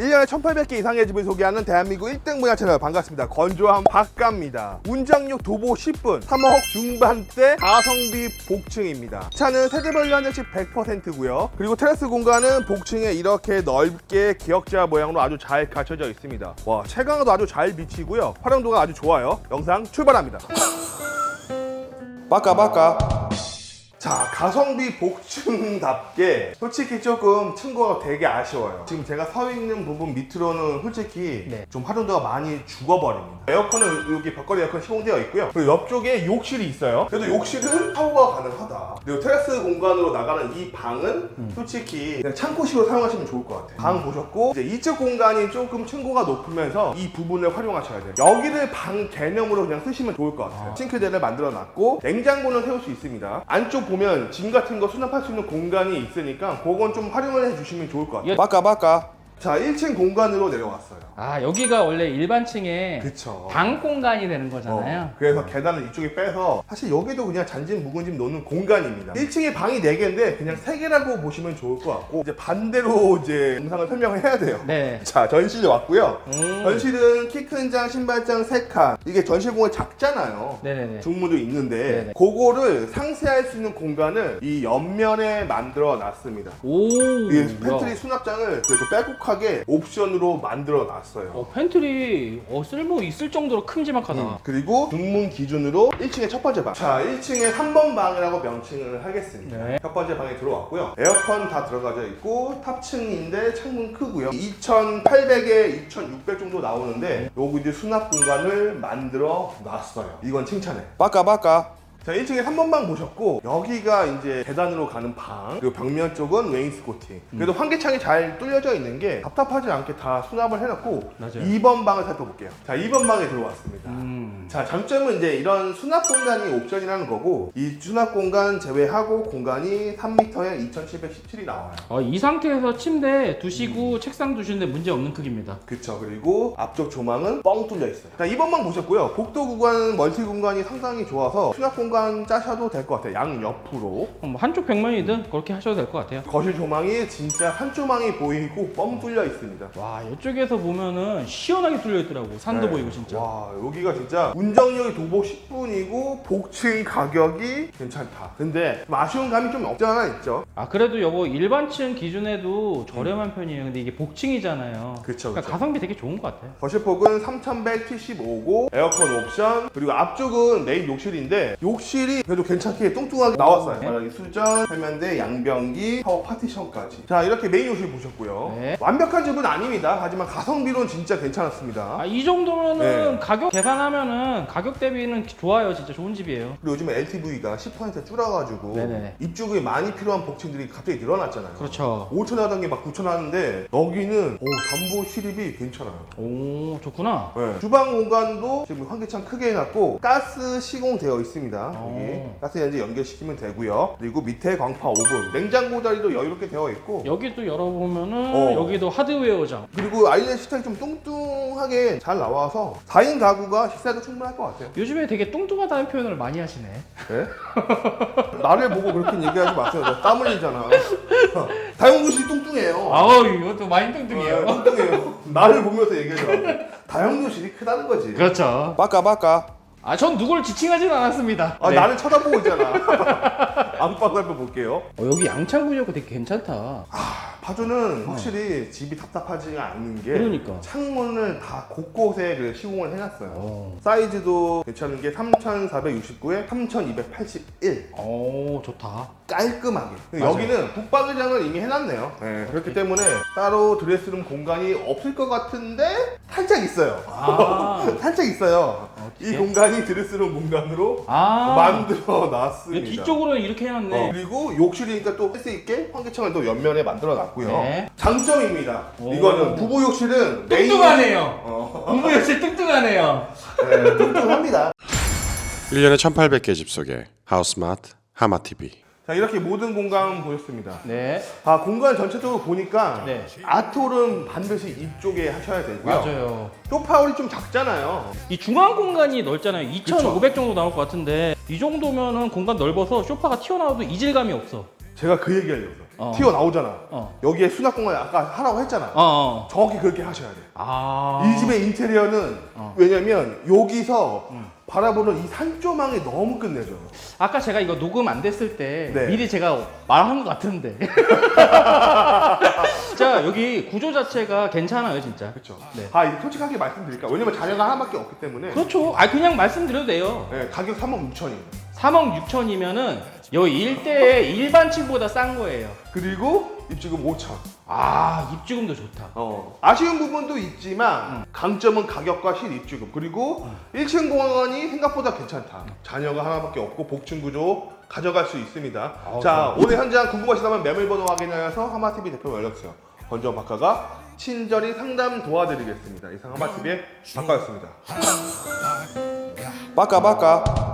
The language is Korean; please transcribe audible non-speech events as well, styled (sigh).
1년에 1800개 이상의 집을 소개하는 대한민국 1등 분야 채널 반갑습니다. 건조한 박가입니다. 운전력 도보 10분, 3억 중반대 가성비 복층입니다. 차는 세대별로 한 대씩 100%고요. 그리고 테라스 공간은 복층에 이렇게 넓게 기역자 모양으로 아주 잘 갖춰져 있습니다. 와, 채광도 아주 잘 비치고요. 활용도가 아주 좋아요. 영상 출발합니다. 빠까 빠까. 자 가성비 복층답게 솔직히 조금 층고가 되게 아쉬워요. 지금 제가 서 있는 부분 밑으로는 솔직히 네. 좀 활용도가 많이 죽어버립니다. 에어컨은 여기 벽걸이 에어컨 시공되어 있고요. 그리고 옆쪽에 욕실이 있어요. 그래도 욕실은 샤워가 가능하다. 그리고 테라스 공간으로 나가는 이 방은 솔직히 그냥 창고식으로 사용하시면 좋을 것 같아요. 방 보셨고 이제 이쪽 공간이 조금 층고가 높으면서 이 부분을 활용하셔야 돼요. 여기를 방 개념으로 그냥 쓰시면 좋을 것 같아요. 싱크대를 만들어 놨고 냉장고는 세울 수 있습니다. 안쪽 보면 짐 같은 거 수납할 수 있는 공간이 있으니까 그건 좀 활용을 해주시면 좋을 것 같아요 예. 빠까 빠까 자 1층 공간으로 내려왔어요 아 여기가 원래 일반층의 그쵸 방 공간이 되는 거잖아요. 어, 그래서 계단을 이쪽에 빼서 사실 여기도 그냥 잔짐 묵은짐 놓는 공간입니다 1층에 방이 4개인데 그냥 3개라고 보시면 좋을 것 같고 이제 반대로 이제 영상을 설명을 해야 돼요 네. (laughs) 자 전실에 왔고요 음. 전실은 키 큰 장, 신발장 3칸 이게 전실 공간 작잖아요 네네네. 중무도 있는데 네네. 그거를 상세할 수 있는 공간을 이 옆면에 만들어 놨습니다 오. 이. 팬트리 수납장을 그래도 빼곡하게 옵션으로 만들어 놨어요 어 팬트리 어 쓸모 있을 정도로 큼지막하다. 음, 그리고 중문 기준으로 1층의 첫 번째 방. 자, 1층의 3번 방이라고 명칭을 하겠습니다. 네. 첫 번째 방에 들어왔고요. 에어컨 다 들어가져 있고 탑층인데 창문 크고요. 2,800에 2,600 정도 나오는데 여기 이제 수납 공간을 만들어 놨어요. 이건 칭찬해. 빠까 빠까. 자, 1층에 3번 방 보셨고 여기가 이제 계단으로 가는 방 그리고 벽면 쪽은 웨인스 코팅. 그래도 환기창이 잘 뚫려져 있는 게 답답하지 않게 다 수납을 해놨고 맞아요. 2번 방을 살펴볼게요. 자 2번 방에 들어왔습니다. 음. 자 장점은 이제 이런 수납 공간이 옵션이라는 거고 이 수납 공간 제외하고 공간이 3m에 2717이 나와요. 어, 이 상태에서 침대 두시고 책상 두시는데 문제 없는 크기입니다. 그쵸. 그리고 앞쪽 조망은 뻥 뚫려 있어요. 자 2번 방 보셨고요. 복도 구간 멀티 공간이 상당히 좋아서 수납 공간 짜셔도 될 것 같아요 양 옆으로 어, 뭐 한쪽 벽면이든 그렇게 하셔도 될 것 같아요. 거실 조망이 진짜 한조망이 보이고 뻥 뚫려 있습니다 와 이쪽에서 보면은 시원하게 뚫려 있더라고. 산도 네. 보이고 진짜. 와 여기가 진짜 운정역이 도보 10분이고 복층 가격이 괜찮다 근데 좀 아쉬운 감이 좀 없지 않아 있죠 아 그래도 여보 일반층 기준에도 저렴한 편이에요. 근데 이게 복층이잖아요. 그쵸 그러니까 그쵸 가성비 되게 좋은 것 같아요. 거실폭은 3175고 에어컨 옵션 그리고 앞쪽은 메인 욕실인데 욕실이 그래도 괜찮게 뚱뚱하게 나왔어요 네. 바닥에 수전, 세면대, 양변기, 샤워 파티션까지 자 이렇게 메인 욕실 보셨고요 네. 완벽한 집은 아닙니다 하지만 가성비로는 진짜 괜찮았습니다 아 이 정도면은 네. 가격 계산하면은 가격 대비는 좋아요. 진짜 좋은 집이에요. 그리고 요즘에 LTV가 10% 줄어가지고 네네. 입주구에 많이 필요한 복층들이 갑자기 늘어났잖아요 그렇죠. 5천 하던 게 막 9천 하는데 여기는 오, 담보 실입이 괜찮아요 오 좋구나. 네. 주방 공간도 지금 환기창 크게 해놨고 가스 시공되어 있습니다. 여기 오. 가스 연지 연결시키면 되고요. 그리고 밑에 광파 오븐, 냉장고 자리도 여유롭게 되어 있고 여기도 열어보면은 어. 여기도 하드웨어장. 그리고 아일랜드 식탁이 좀 뚱뚱하게 잘 나와서 4인 가구가 식사도 충분할 것 같아요. 요즘에 되게 뚱뚱하다는 표현을 많이 하시네. 네? (laughs) 나를 보고 그렇게 얘기하지 마세요. 나 땀 흘리잖아. (laughs) 다용도실이 뚱뚱해요. 아우 이것도 많이 네, 뚱뚱해요. 나를 보면서 얘기하지 마세요. 다용도실이 크다는 거지. 그렇죠. 빠까 빠까. 아 전 누굴 지칭하진 않았습니다. 아 네. 나를 쳐다보고 (laughs) 있잖아. 안방 살펴 볼게요. 어, 여기 양창 구조가 되게 괜찮다. 파주는 확실히 집이 답답하지가 않는 게 그러니까. 창문을 다 곳곳에 그 시공을 해놨어요. 어. 사이즈도 괜찮은 게 3,469에 3,281오 좋다. 깔끔하게. 맞아요. 여기는 북박의장을 이미 해놨네요. 네, 그렇기 때문에 따로 드레스룸 공간이 없을 것 같은데 살짝 있어요. 아. (laughs) 살짝 있어요. 이 공간이 드레스룸 공간으로 아. 만들어 놨습니다. 뒤쪽으로는 이렇게 해놨네. 어, 그리고 욕실이니까 또할수 있게 환기창을 또 옆면에 만들어 놨고요. 네. 장점입니다. 오. 이거는 부부 욕실은 뚱뚱하네요. 어, 공부 역시 뚱뚱하네요. 네, 뚱뚱합니다. 1년에 1800개 집 속에 하우스마트 하마TV 자 이렇게 모든 공간 보였습니다. 네. 아 공간 전체적으로 보니까 네. 아트홀은 반드시 이쪽에 하셔야 되고요. 맞아요. 소파홀이 좀 작잖아요. 이 중앙 공간이 넓잖아요. 2,500 정도 나올 것 같은데 이 정도면은 공간 넓어서 쇼파가 튀어나와도 이질감이 없어. 제가 그 얘기하려고. 어. 튀어나오잖아. 어. 여기에 수납 공간 아까 하라고 했잖아. 어, 어. 정확히 그렇게 하셔야 돼. 아. 이 집의 인테리어는 어. 왜냐면 여기서 바라보는 이 산조망이 너무 끝내줘요. 아까 제가 이거 녹음 안 됐을 때 네. 미리 제가 말한 것 같은데. (laughs) 자, 여기 구조 자체가 괜찮아요, 진짜. 그렇죠. 네. 아, 이거 솔직하게 말씀드릴까? 왜냐면 자녀가 하나밖에 없기 때문에 그렇죠. 아, 그냥 말씀드려도 돼요. 네, 가격 3억 6천이에요. 3억 6천이면은 여기 일대에 일반 층보다 싼 거예요. 그리고 입지금 5천. 아, 입주금도 좋다. 어. 아쉬운 부분도 있지만 강점은 가격과 실 입주금 그리고 1층 공간이 생각보다 괜찮다. 자녀가 하나밖에 없고 복층 구조 가져갈 수 있습니다. 자 오늘 현장 궁금하시다면 매물번호 확인하여서 하마TV 대표 연락주세요. 건전 박가가 친절히 상담 도와드리겠습니다. 이상 하마TV의 박가였습니다. 빠까 빠까